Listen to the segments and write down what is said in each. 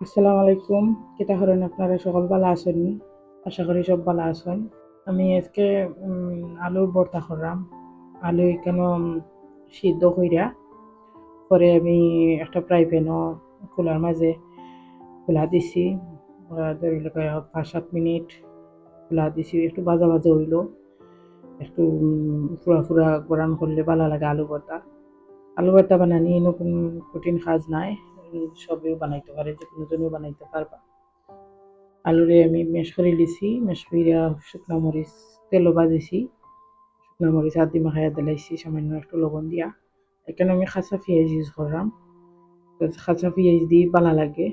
আসসালামু আলাইকুম। কেটা করেন আপনারা সকল ভালো আছেন? আশা করি সব ভালো আছেন। আমি আজকে আলুর ভর্তা করলাম। আলু কেন সিদ্ধ কইরা পরে আমি একটা ফ্রাই প্যানও খোলার মাঝে খোলা দিছি। ধরি পাঁচ সাত মিনিট খোলা দিছি। একটু ভাজা ভাজা হইল। একটু ফুরা ফুরা গরম করলে ভালো লাগে আলু ভর্তা। আলু ভর্তা বানানি নতুন কঠিন কাজ নাই। সবেও বানাইতে পারে, যে কোনো জনেও বানাইতে পারবা। আলুরে আমি মেশ করে লিছি, মেশ কইরা শুকনা মরিচ, তেলও বাজিছি। শুকনা মরিচ আদি মাখাইয়া দিলাইছি, সামান্য একটু লবণ দিয়া। এখানে আমি খাঁচা পেঁয়াজ ইউজ করলাম। খাঁচা পেঁয়াজ দিয়ে ভালো লাগে।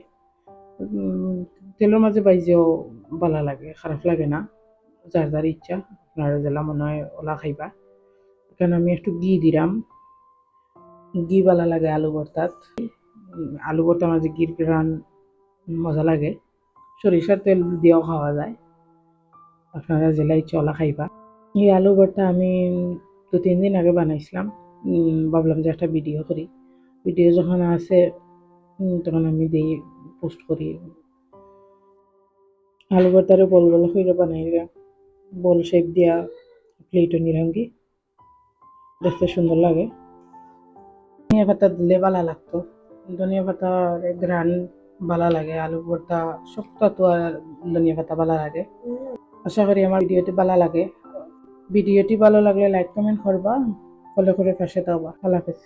তেলের মাঝে বাইজেও ভালো লাগে, খারাপ লাগে না। যার যার ইচ্ছা, আপনারা জেলা মনে হয় ওলা খাইবা। এখানে আমি একটু ঘি দিলাম। ঘি ভালো লাগে আলু ভর্তাত। আলু ভর্তার মাঝে ঘির গ্রান মজা লাগে। সরিষার তেল দিয়েও খাওয়া যায়। আপনারা জেলায় চলা খাইবা। এই আলু ভর্তা আমি দু, তিন দিন আগে বানাইছিলাম। ভাবলাম যে একটা ভিডিও করি। ভিডিও যখন আছে তখন আমি দিই পোস্ট করি। আলু ভর্তারে বল বল হইলে বানাই বল শেপ দিয়া প্লেটও নিরাঙ্গি দেখতে সুন্দর লাগে। ধনিয়া পাতা দিলে ভালো লাগতো ধনিয়া পাতা গ্রান ভালো লাগে, আলু ভর্তা শক্ত তো আর ধনিয়া পাতা ভালো লাগে। আশা করি আমার ভিডিওটি ভালো লাগে। ভিডিওটি ভালো লাগলে লাইক কমেন্ট করবা ফলো করে পাশে দাও আল্লাহ হাফেজ।